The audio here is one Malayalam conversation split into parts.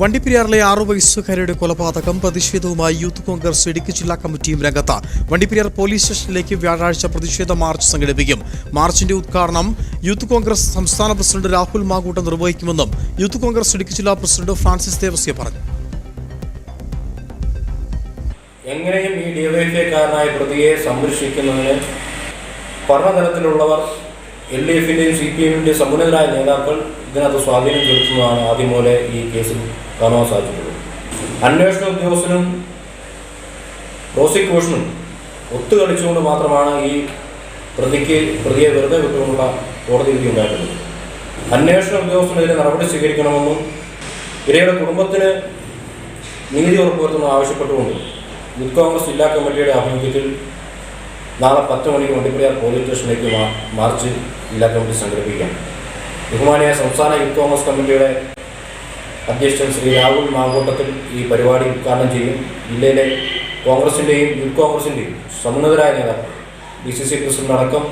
വണ്ടിപ്പെരിയാറിലെ ആറു വയസ്സുകാരിയുടെ കൊലപാതകം പ്രതിഷേധവുമായി യൂത്ത് കോൺഗ്രസ് ഇടുക്കി ജില്ലാ കമ്മിറ്റിയും രംഗത്ത്. വണ്ടിപ്പെരിയാർ പോലീസ് സ്റ്റേഷനിലേക്ക് വ്യാഴാഴ്ച പ്രതിഷേധ മാർച്ച് സംഘടിപ്പിക്കും. മാർച്ചിന്റെ ഉദ്ഘാടനം യൂത്ത് കോൺഗ്രസ് സംസ്ഥാന പ്രസിഡന്റ് രാഹുൽ മാകൂട്ടം നിർവഹിക്കുമെന്നും യൂത്ത് കോൺഗ്രസ് ഇടുക്കി ജില്ലാ പ്രസിഡന്റ് ഫ്രാൻസിസ് ദേവസ്യ പറഞ്ഞു. എങ്ങനെയും ഈ ഡിവൈഎഫ്ഐക്കാരനായ പ്രതിയെ സംരക്ഷിക്കുന്നതിന് ഭരണതലത്തിലുള്ളവർ എൽ ഡി എഫിന്റെയും സി പി എമ്മിന്റെയും സമുന്നതരായ നേതാക്കൾ ഇതിനകത്ത് സ്വാധീനം ചെലുത്തുന്നതാണ് ആദ്യം പോലെ ഈ കേസിൽ കാണുവാൻ സാധിച്ചിട്ടുള്ളത് അന്വേഷണ ഉദ്യോഗസ്ഥനും പ്രോസിക്യൂഷനും ഒത്തുകളിച്ചുകൊണ്ട് മാത്രമാണ് ഈ പ്രതിക്ക് പ്രതിയെ വെറുതെ വിട്ടുകൊണ്ടുള്ള കോടതി വിധി ഉണ്ടായിട്ടുള്ളത് അന്വേഷണ ഉദ്യോഗസ്ഥനെതിരെ നടപടി സ്വീകരിക്കണമെന്നും ഇരയുടെ കുടുംബത്തിന് നീതി ഉറപ്പുവരുത്തുന്ന ആവശ്യപ്പെട്ടുകൊണ്ട് യൂത്ത് കോൺഗ്രസ് ജില്ലാ കമ്മിറ്റിയുടെ ആഭിമുഖ്യത്തിൽ നാളെ പത്ത് മണിക്ക് വണ്ടിപ്പെരിയാർ പോലീസ് സ്റ്റേഷനിലേക്ക് മാർച്ച് ജില്ലാ കമ്മിറ്റി സംഘടിപ്പിക്കാം. ബഹുമാനിയ സംസ്ഥാന യൂത്ത് കോൺഗ്രസ് കമ്മിറ്റിയുടെ അധ്യക്ഷൻ ശ്രീ രാഹുൽ മാങ്കൂട്ടത്തിൽ ഈ പരിപാടി ഉദ്ഘാടനം ചെയ്യും. ജില്ലയിലെ കോൺഗ്രസിന്റെയും യൂത്ത് കോൺഗ്രസിന്റെയും സമുന്നതരായ നേതാക്കൾ ഡി സി സി പ്രസിഡന്റ് അടക്കം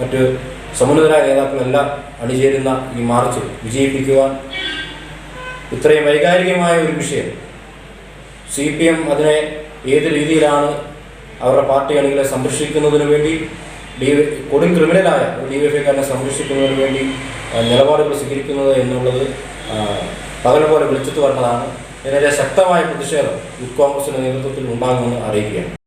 മറ്റ് സമുന്നതരായ നേതാക്കളെല്ലാം അണിചേരുന്ന ഈ മാർച്ച് വിജയിപ്പിക്കുവാൻ ഇത്രയും വൈകാരികമായ ഒരു വിഷയം. സി പി എം അതിനെ ഏത് രീതിയിലാണ് അവരുടെ പാർട്ടി അണികളെ സംരക്ഷിക്കുന്നതിന് വേണ്ടി ഡി കൊടും ക്രിമിനലായ ഒരു ഡി വൈ ഐക്കാരനെ സംരക്ഷിക്കുന്നതിന് വേണ്ടി നിലപാടുകൾ സ്വീകരിക്കുന്നത് എന്നുള്ളത് പകൽ പോലെ വിളിച്ചിട്ട് വരേണ്ടതാണ് ഇതിനെതിരെ ശക്തമായ പ്രതിഷേധം യൂത്ത് കോൺഗ്രസിന്റെ നേതൃത്വത്തിൽ ഉണ്ടാകുമെന്ന് അറിയിക്കുകയാണ്.